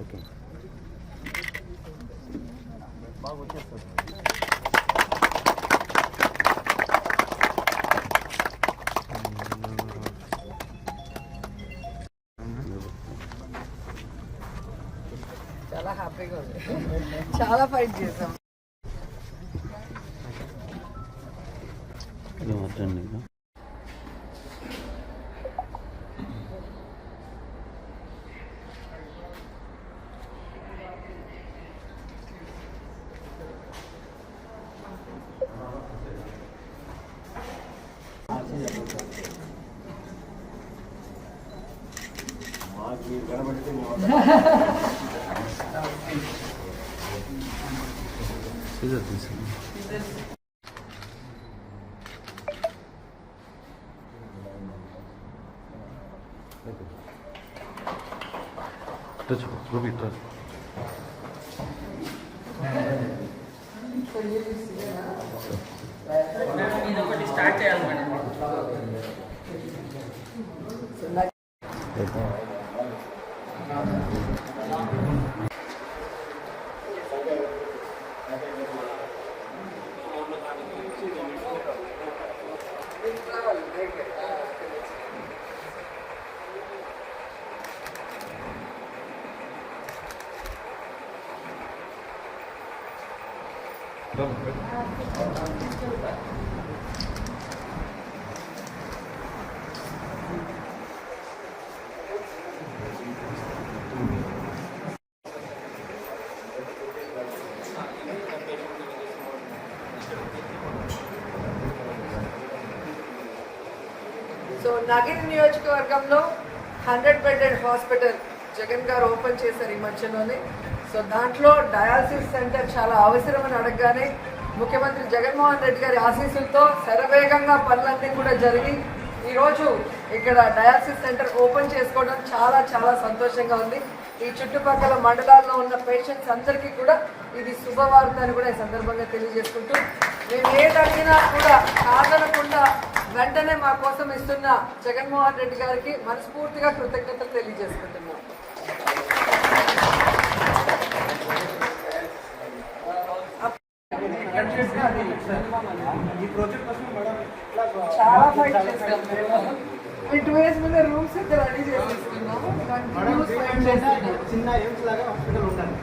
Okay బాగా వచ్చేస్తుంది చాలా హ్యాపీగా ఉంది చాలా ఫైట్ చేసాం అర్థం ఇది ఒకటి స్టార్ట్ చేయాలి Vamos. సో నగిరి నియోజకవర్గంలో హండ్రెడ్ బెడెడ్ హాస్పిటల్ జగన్ గారు ఓపెన్ చేశారు ఈ మధ్యలోనే. సో దాంట్లో డయాలసిస్ సెంటర్ చాలా అవసరమని అడగగానే ముఖ్యమంత్రి జగన్మోహన్ రెడ్డి గారి ఆశీస్సులతో శరవేగంగా పనులన్నీ కూడా జరిగి ఈరోజు ఇక్కడ డయాలసిస్ సెంటర్ ఓపెన్ చేసుకోవడం చాలా చాలా సంతోషంగా ఉంది. ఈ చుట్టుపక్కల మండలాల్లో ఉన్న పేషెంట్స్ అందరికీ కూడా ఇది శుభవార్త అని కూడా ఈ సందర్భంగా తెలియజేసుకుంటూ మేము ఏది అడిగినా కూడా కాదనకుండా వెంటనే మా కోసం ఇస్తున్న జగన్మోహన్ రెడ్డి గారికి మనస్ఫూర్తిగా కృతజ్ఞతలు తెలియజేసుకుంటున్నాం. చాలా ఫైట్ చేసాము మేము టూ ఇయర్స్ మీద రూమ్స్ అయితే రెడీ చేసేసుకున్నాము చిన్న ఎయిమ్స్ లాగా హాస్పిటల్ ఉండాలి.